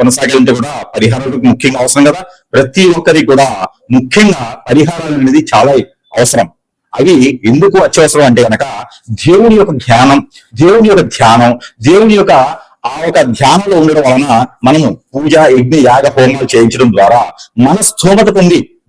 కొనసాగాలంటే కూడా పరిహారాలు ముఖ్యంగా అవసరం కదా? ప్రతి ఒక్కరికి కూడా ముఖ్యంగా పరిహారాలు అనేది చాలా అవసరం. అవి ఎందుకు అత్యవసరం అంటే కనుక దేవుని యొక్క ధ్యానం దేవుని యొక్క ధ్యానం దేవుని యొక్క ఆ యొక్క ధ్యానంలో ఉండడం వలన మనము పూజ యజ్ఞ యాగ హోమాలు చేయించడం ద్వారా మన స్థోమత పొంది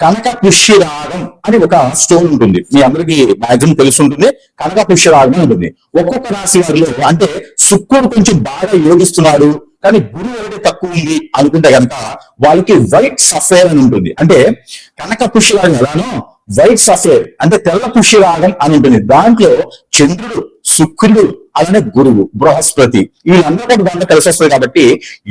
కనక పుష్యరాగం అని ఒక స్టోన్ ఉంటుంది. మీ అందరికీ మ్యాక్సిమం తెలిసి ఉంటుంది కనక పుష్యరాగం ఉంటుంది. ఒక్కొక్క రాశి వారిలో అంటే శుక్రుడు కొంచెం బాగా యోగిస్తున్నాడు కానీ గురువు ఒకటి తక్కువ ఉంది అనుకుంటే కనుక వాళ్ళకి వైట్ సఫేర్ అని ఉంటుంది. అంటే కనక పుష్యరాగం ఎలానో వైట్ సఫేర్ అంటే తెల్ల పుష్యరాగం అని ఉంటుంది. దాంట్లో చంద్రుడు శుక్రుడు అలానే గురువు బృహస్పతి. వీళ్ళందరూ దాంట్లో కలిసి వస్తుంది కాబట్టి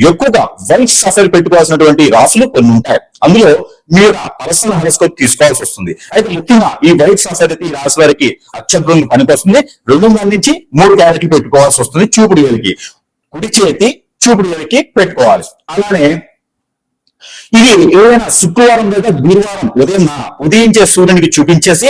ఎక్కువగా వైట్ సఫైర్ పెట్టుకోవాల్సినటువంటి రాశులు కొన్ని ఉంటాయి. అందులో మీరు పర్సనల్ హెరోస్కోప్ తీసుకోవాల్సి వస్తుంది. అయితే ముఖ్యంగా ఈ వైట్ సఫర్ అయితే ఈ రాశి వారికి అత్యద్భుతంగా పనికొస్తుంది. రెండు వందల నుంచి మూడు క్యారెట్లు పెట్టుకోవాల్సి వస్తుంది చూపుడు వేలికి. కుడి చేతి చూపుడు వేలికి పెట్టుకోవాలి. అలానే ఇది ఏదైనా శుక్రవారం లేదా గురువారం ఉదయం ఉదయించే సూర్యునికి చూపించేసి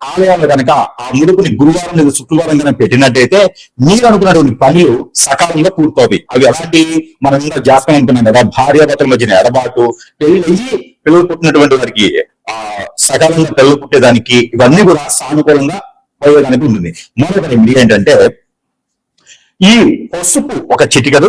ఆలయాలు కనుక ఆ ముడుపుని గురువారం లేదా శుక్రవారం కనుక పెట్టినట్టయితే మీరు అనుకున్నటువంటి పనులు సకాలంలో పూర్తవుతాయి. అవి ఎలాంటి మనం ఇంకా జాతకం అనుకున్నాం కదా భార్యాభర్తల మధ్యన ఎడబాటు పెళ్ళి పిల్లలు పుట్టినటువంటి వారికి ఆ సకాలంలో పిల్లలు పుట్టేదానికి ఇవన్నీ కూడా సానుకూలంగా పోయేదానికి ఉంటుంది. మరొక ఏంటంటే ఈ పసుపు ఒక చిటికలు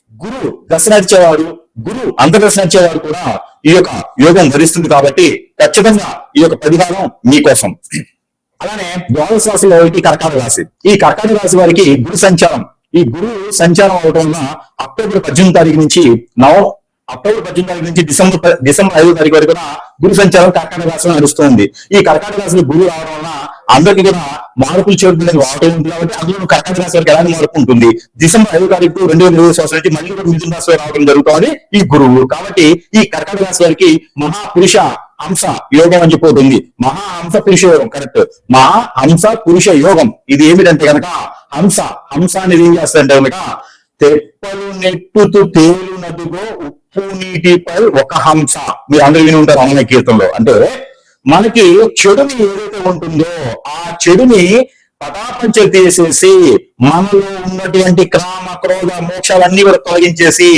గురు దశ నడిచేవాడు గురు అంతర్దశ నడిచేవాడు కూడా ఈ యొక్క యోగం ధరిస్తుంది కాబట్టి ఖచ్చితంగా ఈ యొక్క పరిహారం మీకోసం అలానే ద్వాదశ రాశిలో ఒకటి కర్కాటక రాశి. ఈ కర్కాటక రాశి వారికి గురు సంచారం. ఈ గురువు సంచారం అవటం వల్ల అక్టోబర్ పద్దెనిమిది తారీఖు నుంచి నవ అక్టోబర్ పద్దెనిమిది తారీఖు నుంచి డిసెంబర్ డిసెంబర్ ఐదో తారీఖు వరకు కూడా గురు సంచారం కర్కాటక రాశిలో నడుస్తుంది. ఈ కర్కాటక రాశిలో గురువు రావడం వల్ల అందరికీ కూడా మార్పులు చేరుకునేది వాటి కాబట్టి అందులో కర్కాటక రాశి వారికి ఎలాంటి మార్పు ఉంటుంది? డిసెంబర్ ఐదు తారీఖు రెండు వేల ఇరవై సంవత్సరం మళ్ళీ కూడా మిథున రాశి రావడం జరుగుతుంది. ఈ గురువు కాబట్టి ఈ కర్కాటక రాశి వారికి మహాపురుష హంస యోగం అని చెప్పబోతుంది మహా హంస పురుష యోగం కరెక్ట్ మహా హంస పురుష యోగం. ఇది ఏమిటంటే కనుక హంస హంస అనేది ఏం చేస్తారంటే కనుక తెప్పలు నెట్టుతూ తేలు నదుగో ఉప్పు నీటిపై ఒక హంస. మీరు అందరూ విని ఉంటారు అన్న కీర్తనలో. అంటే మనకి చెడుని ఏదైతే ఉంటుందో ఆ చెడుని పటాపంచలు తీసేసి మనలో ఉన్నటువంటి క్రామ క్రోధ మోక్షాలన్నీ కూడా తొలగించేసి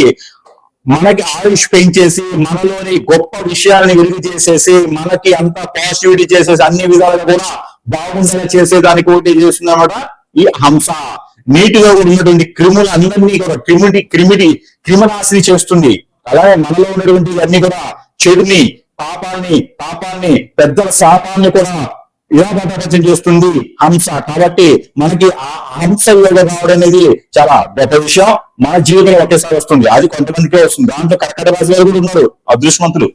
మనకి ఆయుష్ పెంచేసి మనలోని గొప్ప విషయాలని వెలుగు చేసేసి మనకి అంత పాజిటివిటీ చేసేసి అన్ని విధాలుగా కూడా బాగుండేలా చేసేదానికి ఒకటి చేస్తుంది అనమాట ఈ హంస. నీటిలో ఉన్నటువంటి క్రిములు అందరినీ కూడా క్రిమిటి క్రిమిటి క్రిమనాశిని చేస్తుంది. అలాగే మనలో ఉన్నటువంటి అన్ని కూడా చెడుని పాపాన్ని పాపాన్ని పెద్దల శాపాన్ని కూడా ఇలా చేస్తుంది హంస. కాబట్టి మనకి ఆ హంస యోగ రావడం అనేది చాలా గొప్ప విషయం. మన జీవితంలో ఒకేసారి వస్తుంది. అది కొంతమందికే వస్తుంది. దాంట్లో కర్కట రాశి వారు కూడా ఉన్నారు అదృష్టవంతులు.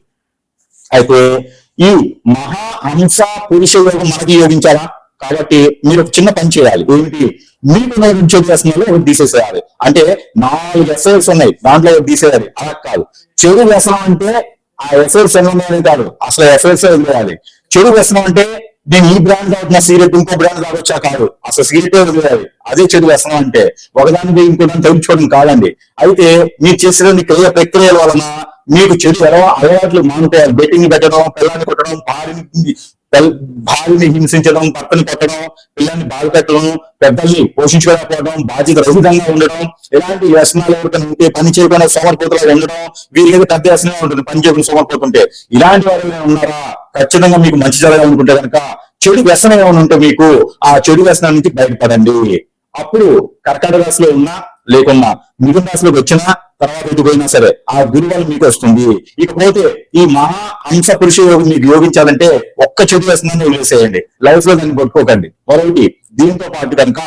అయితే ఈ మహా హంస పురుష యోగం మనకి యోగించాలా? కాబట్టి మీరు ఒక చిన్న పని చేయాలి. ఏమిటి? మీకు ఉద్యోగ ఒకటి తీసేసేయాలి. అంటే నాలుగు ఎస్ఐఎస్ ఉన్నాయి దాంట్లో తీసేయాలి. అలా కాదు. చెడు వ్యసనం అంటే ఆ ఎస్ఐఎస్ ఎన్ని కాదు. అసలు ఎస్ఐఎస్ వదిలేయాలి? చెడు వ్యసనం అంటే నేను ఈ బ్రాండ్ తాగుతున్న సిగరెట్ ఇంకో బ్రాండ్ తాగొచ్చా కాదు. అసలు సిగరెట్ వదిలేయాలి. అదే చెడు వ్యసనం అంటే. ఒకదానికి ఇంకోదాన్ని తగ్గించుకోవడం కాదండి. అయితే మీరు చేసిన క్రియ ప్రక్రియల వలన మీకు చెడు ఎలా అలవాట్లు మానుకోవాలి బెట్టింగ్ పెట్టడం పిల్లల్ని కొట్టడం భార్యని భార్యని హింసించడం భర్తను కొట్టడం పిల్లల్ని బాధ పెట్టడం పెద్దల్ని పోషించుకోకపోవడం బాధ్యత రహితంగా ఉండడం ఇలాంటి వ్యసనాలు ఎవరికైనా ఉంటే పని చేయకుండా సోమరిపోతులుగా ఉండడం వీరి మీద పెద్ద వ్యసనంగా ఉంటుంది పని చేయకుండా సోమరిపోతుంటే. ఇలాంటి వారు ఉన్నారా? ఖచ్చితంగా మీకు మంచి జరగాలనుకుంటే కనుక చెడు వ్యసనం ఏమైనా ఉంటే మీకు ఆ చెడు వ్యసనం నుంచి బయటపడండి. అప్పుడు కర్కాటక రాశిలో ఉన్నా లేకున్నా మిథున రాశిలోకి వచ్చినా తర్వాత ఎటు పోయినా సరే ఆ గురువలు మీకు వస్తుంది. ఇకపోతే ఈ మహా అంశ పురుష యోగం మీకు యోగించాలంటే ఒక్క చెడు వ్యసనాన్ని వదిలేసేయండి. లైఫ్లో దాన్ని పట్టుకోకండి. మరొకటి దీంతో పాటు కనుక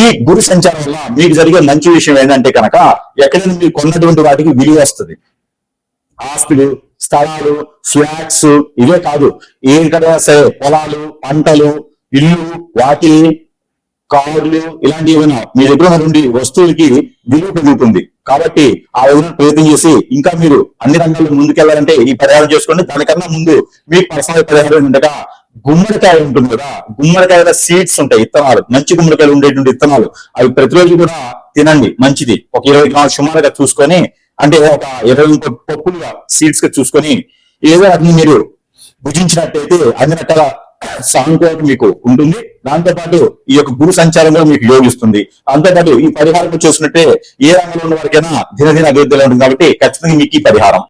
ఈ గురు సంచారం వల్ల మీకు జరిగే మంచి విషయం ఏంటంటే కనుక ఎక్కడైనా మీరు కొన్నటువంటి వాటికి విలువ వస్తుంది. ఆస్తులు స్థలాలు ఫ్లాట్స్ ఇవే కాదు. ఏంటంటే సరే పొలాలు పంటలు ఇల్లు వాటి కార్లు ఇలాంటి ఏమైనా మీ దగ్గర నుండి వస్తువులకి విలువ పెరుగుతుంది. కాబట్టి ఆ విధంగా ప్రయత్నం చేసి ఇంకా మీరు అన్ని రంగాల్లో ముందుకెళ్ళాలంటే ఈ పరిహారం చేసుకోండి. దానికన్నా ముందు మీ పర్సనల్ పరిహారం ఉండగా గుమ్మడికాయ ఉంటుంది కదా. గుమ్మడికాయల సీడ్స్ ఉంటాయి విత్తనాలు మంచి గుమ్మడికాయలు ఉండేటువంటి విత్తనాలు అవి ప్రతిరోజు కూడా తినండి మంచిది. ఒక ఇరవై గ్రాములు సుమారుగా చూసుకొని అంటే ఒక ఇరవై ముప్పై పప్పులుగా సీడ్స్గా చూసుకొని ఏదో అన్ని మీరు భుజించినట్టయితే అన్ని రకాల సానుకూలత మీకు ఉంటుంది. దాంతో పాటు ఈ యొక్క గురు సంచారం కూడా మీకు యోగిస్తుంది అంతేపాటు ఈ పరిహారం చూసినట్టే ఏ రంగంలో ఉన్న వారికైనా దినదిన అభివృద్ధిలో ఉంటుంది కాబట్టి ఖచ్చితంగా మీకు ఈ పరిహారం.